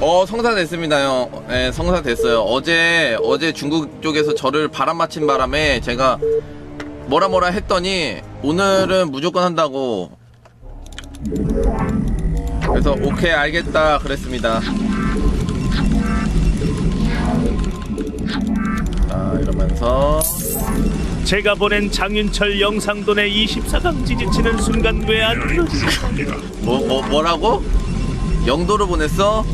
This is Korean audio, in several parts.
어 성사 됐습니다요. 네, 성사 됐어요. 어제 어제 중국 쪽에서 저를 바람 맞힌 바람에 제가 뭐라 뭐라 했더니 오늘은 무조건 한다고. 그래서 오케이 알겠다 그랬습니다. 자 이러면서 제가 보낸 장윤철 영상도 내 24강 지지치는 순간 왜안 틀어지지? 뭐, 뭐 뭐라고? 영도를 보냈어?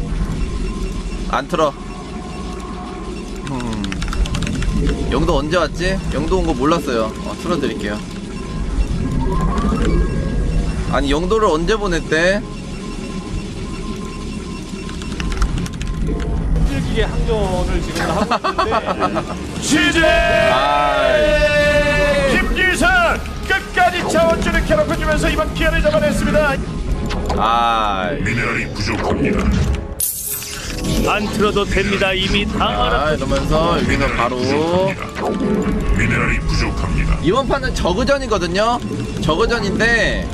안 틀어. 음. 영도 언제 왔지? 영도 온 거 몰랐어요. 어, 틀어드릴게요. 아니 영도를 언제 보냈대? 힘들기게 항전을 지금 하고 있는데 취재 아, 김기선 끝까지 자원줄을 캐놓고주면서 이번 기회를 잡아냈습니다. 아, 미네랄이 부족합니다. 안 틀어도 됩니다. 이미 다 알아. 아 이러면서 여기서 바로 미네랄이 부족합니다. 이번 판은 저그전이거든요. 저그전인데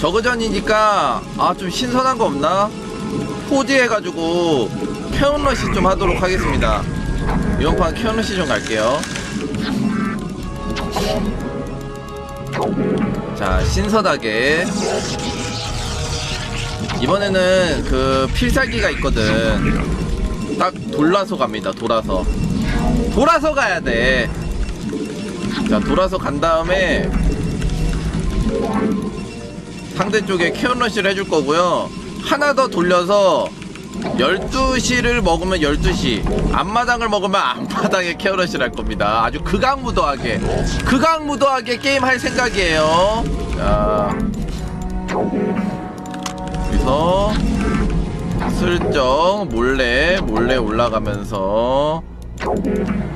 저그전이니까 아 좀 신선한 거 없나? 포지해가지고 캐온러시 좀 하도록 하겠습니다. 이번 판 캐온러시 좀 갈게요. 자 신선하게 이번에는 그 필살기가 있거든. 딱 돌라서 갑니다. 돌아서. 돌아서 가야 돼. 자, 돌아서 간 다음에 상대 쪽에 케어러시를 해줄 거고요. 하나 더 돌려서 12시를 먹으면 12시, 앞마당을 먹으면 앞마당에 케어러시를 할 겁니다. 아주 극악무도하게, 극악무도하게 게임 할 생각이에요. 자, 여기서 슬쩍 몰래 몰래 올라가면서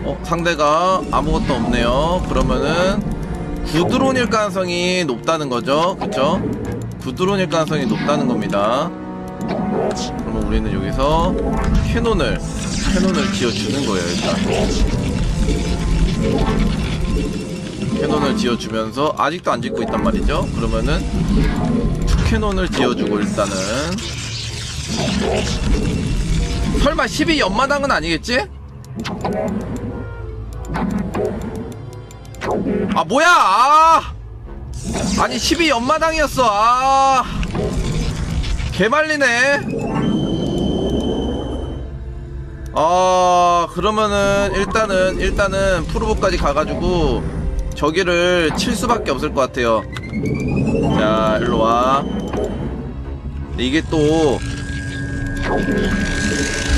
어, 상대가 아무것도 없네요. 그러면은 구드론일 가능성이 높다는 거죠. 그쵸? 구드론일 가능성이 높다는 겁니다. 그러면 우리는 여기서 캐논을, 캐논을 지어주는 거예요, 일단. 캐논을 지어주면서, 아직도 안 짓고 있단 말이죠. 그러면은 투 캐논을 지어주고 일단은. 설마 12 연마당은 아니겠지? 아 뭐야 아 아니 12 연마당이었어 아 개말리네 아 그러면은 일단은 일단은 프로브까지 가가지고 저기를 칠 수밖에 없을 것 같아요 자 일로와 이게 또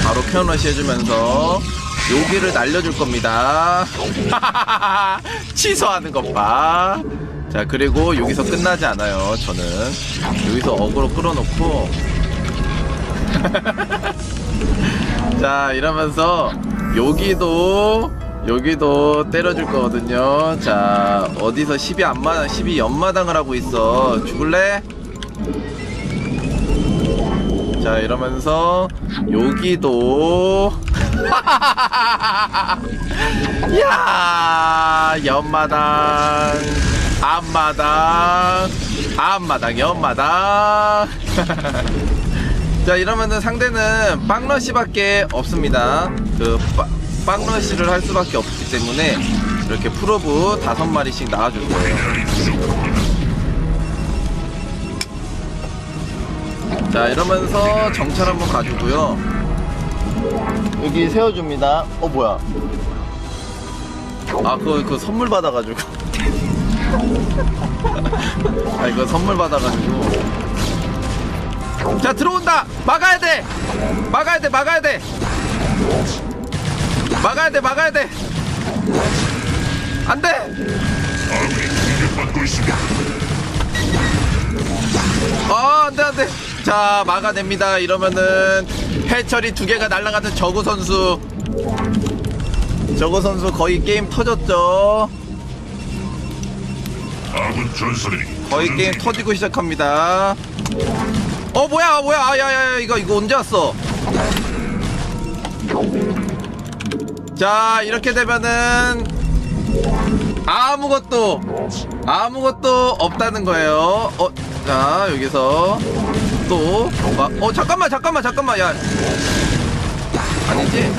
바로 캐논러시 해주면서 여기를 날려줄 겁니다. 취소하는 것 봐. 자, 그리고 여기서 끝나지 않아요, 저는. 여기서 어그로 끌어놓고. 자, 이러면서 여기도, 여기도 때려줄 거거든요. 자, 어디서 12 앞마당, 12 연마당을 하고 있어. 죽을래? 자 이러면서 여기도 야 연마당 앞마당 앞마당 연마당 자 이러면은 상대는 빵러시밖에 없습니다 그 빠- 빵러시를 할 수밖에 없기 때문에 이렇게 프로브 다섯 마리씩 나와줄 거예요. 자 이러면서 정찰 한번 가주고요. 여기 세워줍니다. 어 뭐야? 아 그거 그 선물 받아가지고. 아 이거 선물 받아가지고. 자 들어온다! 막아야 돼! 막아야 돼 막아야 돼 막아야 돼 막아야 돼. 안돼. 있습니다. 아 안돼 안돼. 자 막아냅니다. 이러면은 해철이 두 개가 날아가는 저구 선수. 저구 선수 거의 게임 터졌죠. 거의 게임 터지고 시작합니다. 어 뭐야 뭐야. 아야야 이거 이거 언제 왔어 자 이렇게 되면은 아무것도 아무것도 없다는 거예요. 어 자 여기서 또 뭔가 어 잠깐만 잠깐만 잠깐만. 야. 아니지?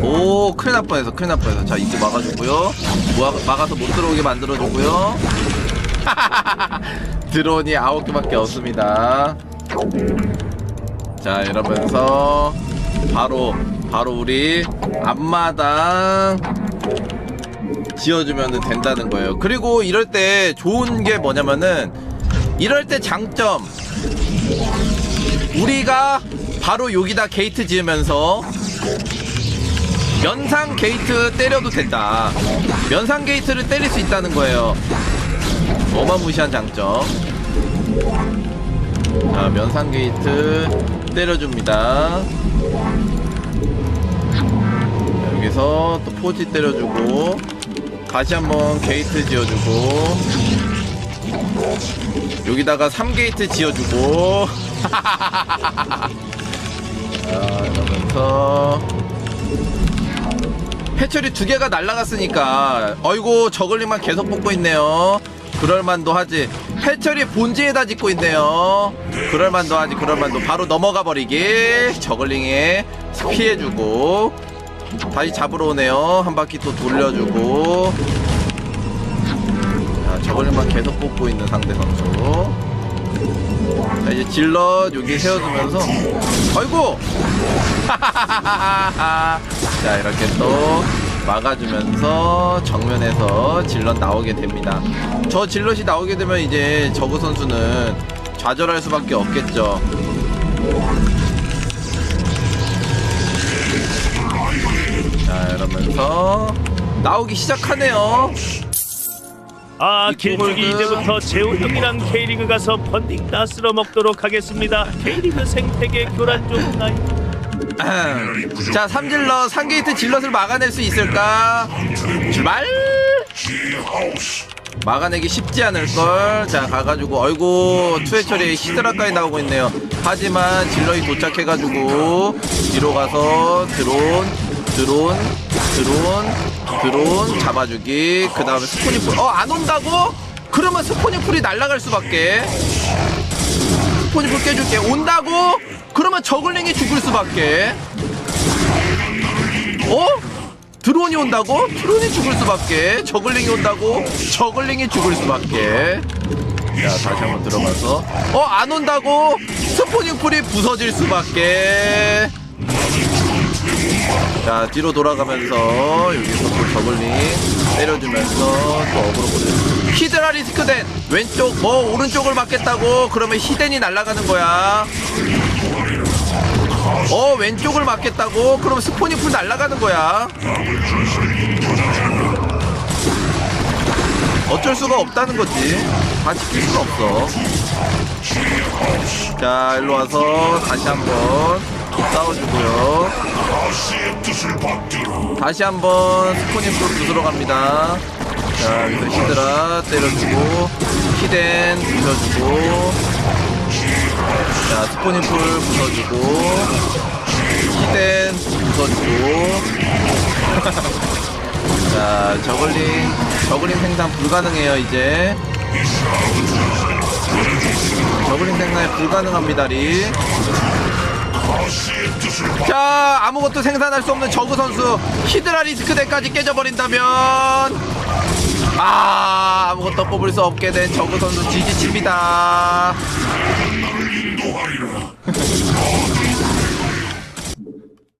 오 큰일 날 뻔했어 큰일 날 뻔했어. 자 입구 막아주고요. 모아, 막아 서 못 들어오게 만들어주고요. 드론이 아홉 개밖에 없습니다. 자 이러면서 바로 바로 우리 앞마당 지어주면 된다는 거예요. 그리고 이럴 때 좋은 게 뭐냐면은 이럴 때 장점 우리가 바로 여기다 게이트 지으면서 면상 게이트 때려도 된다. 면상 게이트를 때릴 수 있다는 거예요. 어마무시한 장점. 자, 면상 게이트 때려줍니다. 자, 여기서 또 포지 때려주고 다시 한번 게이트 지어주고 여기다가 3게이트 지어주고 자 이러면서 해철이 두 개가 날라갔으니까 어이구 저글링만 계속 뽑고 있네요 그럴만도 하지. 해철이 본지에다 짓고 있네요. 그럴만도 하지 그럴만도. 바로 넘어가 버리기. 저글링에 피해주고. 다시 잡으러 오네요. 한 바퀴 또 돌려주고. 자 저글링만 계속 뽑고 있는 상대 선수. 자 이제 질럿 여기 세워두면서. 아이고! 자 이렇게 또 막아주면서 정면에서 질럿 나오게 됩니다. 저 질럿이 나오게 되면 이제 저그 선수는 좌절할 수밖에 없겠죠. 자 이러면서 나오기 시작하네요. 아이 길쭉이. 이제부터 재호 형이랑 K리그 가서 펀딩 다 쓸어 먹도록 하겠습니다. K리그 생태계 교란 좀 나이 자 삼질럿 3게이트 질럿을 막아낼 수 있을까? 출발! 막아내기 쉽지 않을걸? 자 가가지고 어이구 투해철이 히드라까지 나오고 있네요. 하지만 질럿이 도착해가지고 뒤로 가서 드론 드론 드론 드론 잡아주기. 그 다음에 스포니풀 어 안 온다고? 그러면 스포니풀이 날아갈 수밖에. 스포니풀 깨줄게. 온다고? 그러면 저글링이 죽을 수밖에 어? 드론이 온다고? 드론이 죽을 수밖에 저글링이 온다고? 저글링이 죽을 수밖에 자 다시 한번 들어가서 어 안 온다고? 스포닝 풀이 부서질 수밖에 자 뒤로 돌아가면서 여기서 또 저글링 때려주면서 또 어그로 보내 히드라 리스크된 왼쪽 뭐 오른쪽을 맞겠다고 그러면 히덴이 날아가는 거야 어 왼쪽을 맞겠다고? 그럼 스포닝 풀 날아가는 거야. 어쩔 수가 없다는 거지. 다 지킬 수가 없어. 자 일로 와서 다시 한번 싸워주고요. 다시 한번 스포닝 풀 부수러 갑니다. 자 여기서 히드라 때려주고 히덴 부숴주고 자 스포닝 풀 부숴주고 히덴 부숴주고. 자 저글링 저글링 생산 불가능해요 이제. 저글링 생산이 불가능합니다리 자 아무것도 생산할 수 없는 저그 선수. 히드라 리스크 덱까지 깨져버린다면. 아 아무것도 뽑을 수 없게 된 저그 선수 지지칩니다 Spider!